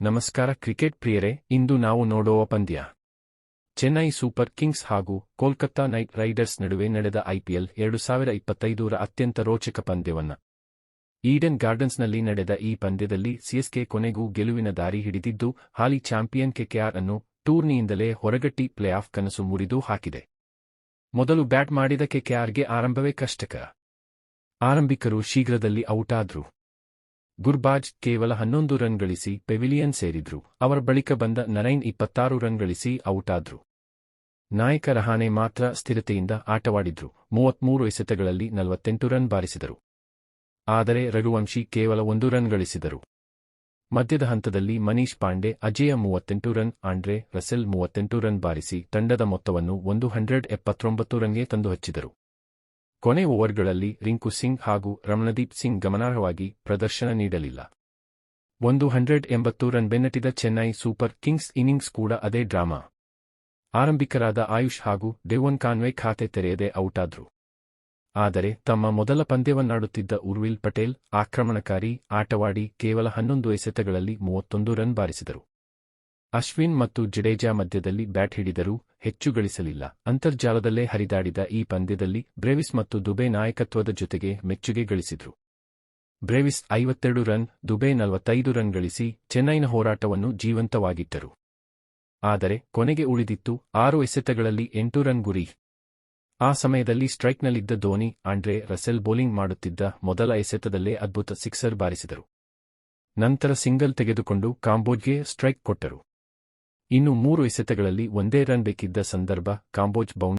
ನಮಸ್ಕಾರ ಕ್ರಿಕೆಟ್ ಪ್ರಿಯರೇ, ಇಂದು ನಾವು ನೋಡುವ ಪಂದ್ಯ. ಚೆನ್ನೈ ಸೂಪರ್ ಕಿಂಗ್ಸ್ ಹಾಗೂ ಕೋಲ್ಕತ್ತಾ ನೈಟ್ ರೈಡರ್ಸ್ ನಡುವೆ ನಡೆದ ಐಪಿಎಲ್ ಎರಡು ಸಾವಿರ ಇಪ್ಪತ್ತೈದರ ಅತ್ಯಂತ ರೋಚಕ ಪಂದ್ಯವನ್ನ. ಈಡನ್ ಗಾರ್ಡನ್ಸ್ನಲ್ಲಿ ನಡೆದ ಈ ಪಂದ್ಯದಲ್ಲಿ ಸಿಎಸ್ಕೆ ಕೊನೆಗೂ ಗೆಲುವಿನ ದಾರಿ ಹಿಡಿದಿದ್ದು, ಹಾಲಿ ಚಾಂಪಿಯನ್ ಕೆಕೆಆರ್ ಅನ್ನು ಟೂರ್ನಿಯಿಂದಲೇ ಹೊರಗಟ್ಟಿ ಪ್ಲೇಆಫ್ ಕನಸು ಮುರಿದು ಹಾಕಿದೆ. ಮೊದಲು ಬ್ಯಾಟ್ ಮಾಡಿದ ಕೆಕೆಆರ್ಗೆ ಆರಂಭವೇ ಕಷ್ಟಕರ ಆರಂಭಿಕರು ಶೀಘ್ರದಲ್ಲಿ ಔಟಾದ್ರು. ಗುರ್ಬಾಜ್ ಕೇವಲ ಹನ್ನೊಂದು ರನ್ ಗಳಿಸಿ ಪೆವಿಲಿಯನ್ ಸೇರಿದ್ರು. ಅವರ ಬಳಿಕ ಬಂದ ನರೈನ್ ಇಪ್ಪತ್ತಾರು ರನ್ ಗಳಿಸಿ ಔಟಾದ್ರು ನಾಯಕ ರಹಾನೆ ಮಾತ್ರ ಸ್ಥಿರತೆಯಿಂದ ಆಟವಾಡಿದ್ರು. ಮೂವತ್ಮೂರು ಎಸೆತಗಳಲ್ಲಿ ನಲವತ್ತೆಂಟು ರನ್ ಬಾರಿಸಿದರು. ಆದರೆ ರಘುವಂಶಿ ಕೇವಲ ಒಂದು ರನ್ ಗಳಿಸಿದರು. ಮಧ್ಯದ ಹಂತದಲ್ಲಿ ಮನೀಶ್ ಪಾಂಡೆ, ಅಜೇಯ ಮೂವತ್ತೆಂಟು ರನ್, ಆಂಡ್ರೆ ರಸೆಲ್ ಮೂವತ್ತೆಂಟು ರನ್ ಬಾರಿಸಿ ತಂಡದ ಮೊತ್ತವನ್ನು ಒಂದು ಹಂಡ್ರೆಡ್ ಎಪ್ಪತ್ತೊಂಬತ್ತು ರನ್ಗೆ ತಂದು ಹಚ್ಚಿದರು ಕೊನೆ ಓವರ್ಗಳಲ್ಲಿ ರಿಂಕು ಸಿಂಗ್ ಹಾಗೂ ರಮಣದೀಪ್ ಸಿಂಗ್ ಗಮನಾರ್ಹವಾಗಿ ಪ್ರದರ್ಶನ ನೀಡಲಿಲ್ಲ. ಒಂದು ಹಂಡ್ರೆಡ್ ಎಂಬತ್ತು ರನ್ ಬೆನ್ನಟ್ಟಿದ ಚೆನ್ನೈ ಸೂಪರ್ ಕಿಂಗ್ಸ್ ಇನ್ನಿಂಗ್ಸ್ ಕೂಡ ಅದೇ ಡ್ರಾಮಾ. ಆರಂಭಿಕರಾದ ಆಯುಷ್ ಹಾಗೂ ಡೆವೊನ್ ಕಾನ್ವೆ ಖಾತೆ ತೆರೆಯದೆ ಔಟಾದ್ರು. ಆದರೆ ತಮ್ಮ ಮೊದಲ ಪಂದ್ಯವನ್ನಾಡುತ್ತಿದ್ದ ಉರ್ವಿಲ್ ಪಟೇಲ್ ಆಕ್ರಮಣಕಾರಿ ಆಟವಾಡಿ ಕೇವಲ ಹನ್ನೊಂದು ಎಸೆತಗಳಲ್ಲಿ ಮೂವತ್ತೊಂದು ರನ್ ಬಾರಿಸಿದರು. ಅಶ್ವಿನ್ ಮತ್ತು ಜಡೇಜಾ ಮಧ್ಯದಲ್ಲಿ ಬ್ಯಾಟ್ ಹಿಡಿದರೂ ಹೆಚ್ಚು ಗಳಿಸಲಿಲ್ಲ ಅಂತರ್ಜಾಲದಲ್ಲೇ ಹರಿದಾಡಿದ ಈ ಪಂದ್ಯದಲ್ಲಿ ಬ್ರೇವಿಸ್ ಮತ್ತು ದುಬೆ ನಾಯಕತ್ವದ ಜೊತೆಗೆ ಮೆಚ್ಚುಗೆ ಗಳಿಸಿದ್ರು. ಬ್ರೇವಿಸ್ ಐವತ್ತೆರಡು ರನ್, ದುಬೆ ನಲವತ್ತೈದು ರನ್ ಗಳಿಸಿ ಚೆನ್ನೈನ ಹೋರಾಟವನ್ನು ಜೀವಂತವಾಗಿಟ್ಟರು. ಆದರೆ ಕೊನೆಗೆ ಉಳಿದಿತ್ತು ಆರು ಎಸೆತಗಳಲ್ಲಿ ಎಂಟು ರನ್ ಗುರಿ. ಆ ಸಮಯದಲ್ಲಿ ಸ್ಟ್ರೈಕ್ನಲ್ಲಿದ್ದ ಧೋನಿ, ಆಂಡ್ರೆ ರಸೆಲ್ ಬೌಲಿಂಗ್ ಮಾಡುತ್ತಿದ್ದ ಮೊದಲ ಎಸೆತದಲ್ಲೇ ಅದ್ಭುತ ಸಿಕ್ಸರ್ ಬಾರಿಸಿದರು. ನಂತರ ಸಿಂಗಲ್ ತೆಗೆದುಕೊಂಡು ಕಾಂಬೋಜ್ಗೆ ಸ್ಟ್ರೈಕ್ ಕೊಟ್ಟರು. ಇನ್ನು ಮೂರು ಎಸೆತಗಳಲ್ಲಿ ಒಂದೇ ರನ್ ಬೇಕಿದ್ದ ಸಂದರ್ಭ ಕಾಂಬೋಜ್ ಬೌಂಡ್